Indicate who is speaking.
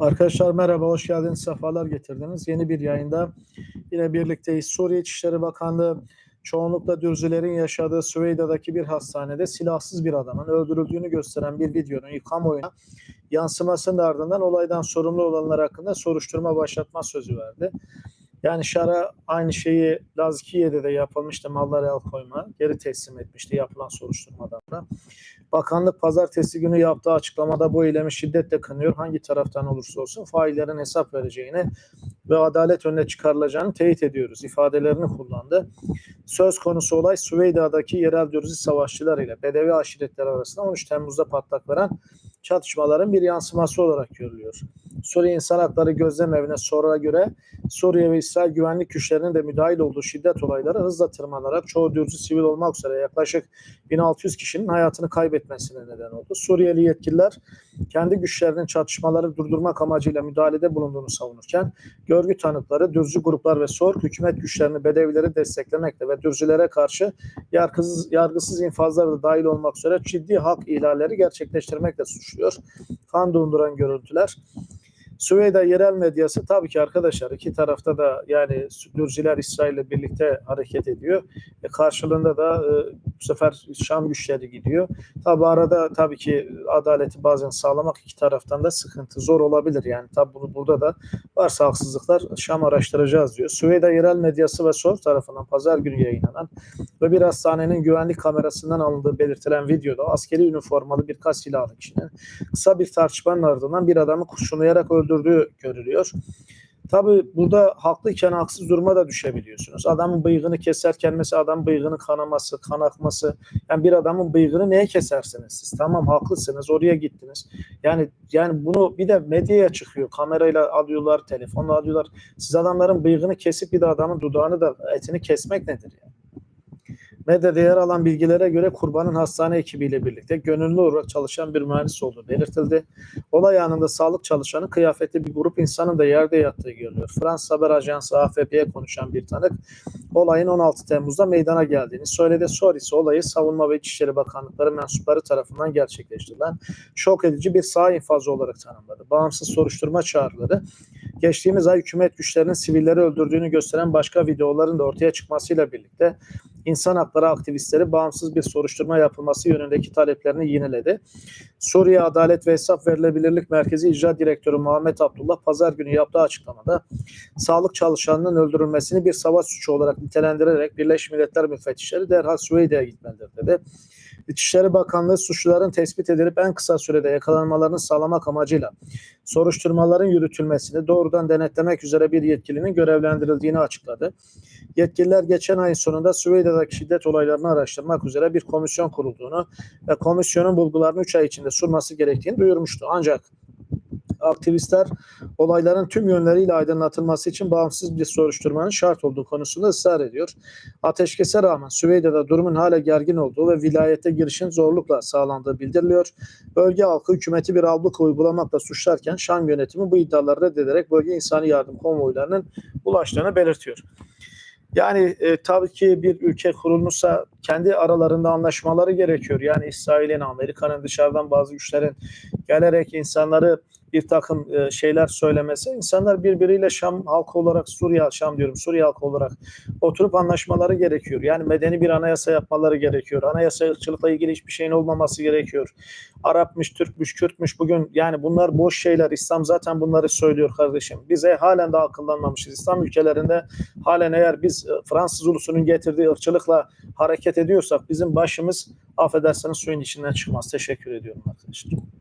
Speaker 1: Arkadaşlar merhaba, hoş geldiniz, sefalar getirdiniz. Yeni bir yayında yine birlikteyiz. Suriye İçişleri Bakanlığı çoğunlukla Dürzülerin yaşadığı Süveyda'daki bir hastanede silahsız bir adamın öldürüldüğünü gösteren bir videonun kamuoyuna yansımasının ardından olaydan sorumlu olanlar hakkında soruşturma başlatma sözü verdi. Yani Şara aynı şeyi Lazkiye'de de yapılmıştı mallara el koyma. Geri teslim etmişti yapılan soruşturmadan da. Bakanlık pazartesi günü yaptığı açıklamada bu eylemi şiddetle kınıyor. Hangi taraftan olursa olsun faillerin hesap vereceğini ve adalet önüne çıkarılacağını teyit ediyoruz ifadelerini kullandı. Söz konusu olay Süveyda'daki yerel Dürzi savaşçılar ile Bedevi aşiretler arasında 13 Temmuz'da patlak veren çatışmaların bir yansıması olarak görülüyor. Suriye İnsan Hakları Gözlem Evi'ne sonra göre Suriye ve İsrail güvenlik güçlerinin de müdahil olduğu şiddet olayları hızla tırmanarak çoğu Dürzi sivil olmak üzere yaklaşık 1600 kişinin hayatını kaybetmesine neden oldu. Suriyeli yetkililer kendi güçlerinin çatışmaları durdurmak amacıyla müdahalede bulunduğunu savunurken görgü tanıkları, Dürzü gruplar ve SORK hükümet güçlerini Bedevileri desteklemekle ve Dürzülere karşı yargısız, yargısız infazlar da dahil olmak üzere ciddi hak ihlalleri gerçekleştirmekle suçluyor. Kan donduran görüntüler. Süveyda yerel medyası tabii ki arkadaşlar iki tarafta da yani Dürziler İsrail ile birlikte hareket ediyor. E karşılığında da e, bu sefer Şam güçleri gidiyor. Tabii arada tabii ki adaleti bazen sağlamak iki taraftan da sıkıntı zor olabilir. Yani tabii bunu burada da varsa haksızlıklar Şam araştıracağız diyor. Süveyda yerel medyası ve SOR tarafından pazar günü yayınlanan ve bir hastanenin güvenlik kamerasından alındığı belirtilen videoda askeri üniformalı birkaç silahlı kişinin kısa bir tartışmanın ardından bir adamı kurşunlayarak öldürdüğü görülüyor. Tabi burada haklıyken haksız duruma da düşebiliyorsunuz. Adamın bıyığını keserken mesela adam bıyığının kanaması, kan akması. Yani bir adamın bıyığını neye kesersiniz siz? Tamam haklısınız oraya gittiniz. Yani yani bunu bir de medyaya çıkıyor. Kamerayla alıyorlar, telefonla alıyorlar. Siz adamların bıyığını kesip bir de adamın dudağını da etini kesmek nedir yani? Medyada yer alan bilgilere göre kurbanın hastane ekibiyle birlikte gönüllü olarak çalışan bir mühendis olduğu belirtildi. Olay anında sağlık çalışanı kıyafetli bir grup insanın da yerde yattığı görülüyor. Fransız haber ajansı AFP'ye konuşan bir tanık olayın 16 Temmuz'da meydana geldiğini söyledi. Sonra olayı Savunma ve İçişleri Bakanlıkları mensupları tarafından gerçekleştirilen şok edici bir sağ infazı olarak tanımladı. Bağımsız soruşturma çağrıları geçtiğimiz ay hükümet güçlerinin sivilleri öldürdüğünü gösteren başka videoların da ortaya çıkmasıyla birlikte insan hakları aktivistleri bağımsız bir soruşturma yapılması yönündeki taleplerini yineledi. Suriye Adalet ve Hesap Verilebilirlik Merkezi İcra Direktörü Muhammed Abdullah pazar günü yaptığı açıklamada sağlık çalışanının öldürülmesini bir savaş suçu olarak nitelendirerek Birleşmiş Milletler müfettişleri derhal Süveyde'ye gitmelidir dedi. İçişleri Bakanlığı suçluların tespit edilip en kısa sürede yakalanmalarını sağlamak amacıyla soruşturmaların yürütülmesini doğrudan denetlemek üzere bir yetkilinin görevlendirildiğini açıkladı. Yetkililer geçen ayın sonunda Süveyda'daki şiddet olaylarını araştırmak üzere bir komisyon kurulduğunu ve komisyonun bulgularını 3 ay içinde sunması gerektiğini duyurmuştu. Ancak aktivistler olayların tüm yönleriyle aydınlatılması için bağımsız bir soruşturmanın şart olduğu konusunda ısrar ediyor. Ateşkese rağmen Süveyda'da durumun hala gergin olduğu ve vilayete girişin zorlukla sağlandığı bildiriliyor. Bölge halkı hükümeti bir abluka uygulamakla suçlarken Şam yönetimi bu iddiaları reddederek bölge insani yardım konvoylarının ulaştığını belirtiyor. Yani e, tabii ki bir ülke kurulmuşsa kendi aralarında anlaşmaları gerekiyor. Yani İsrail'in, Amerika'nın dışarıdan bazı güçlerin gelerek insanları bir takım e, şeyler söylemesi insanlar birbiriyle Şam halkı olarak Suriye Şam diyorum Suriye halkı olarak oturup anlaşmaları gerekiyor. Yani medeni bir anayasa yapmaları gerekiyor. Anayasa ırkçılıkla ilgili hiçbir şeyin olmaması gerekiyor. Arapmış, Türkmüş, Kürtmüş bugün yani bunlar boş şeyler. İslam zaten bunları söylüyor kardeşim. Bize halen de akıllanmamışız. İslam ülkelerinde halen eğer biz e, Fransız ulusunun getirdiği ırkçılıkla hareket ediyorsak bizim başımız affederseniz suyun içinden çıkmaz. Teşekkür ediyorum arkadaşlar.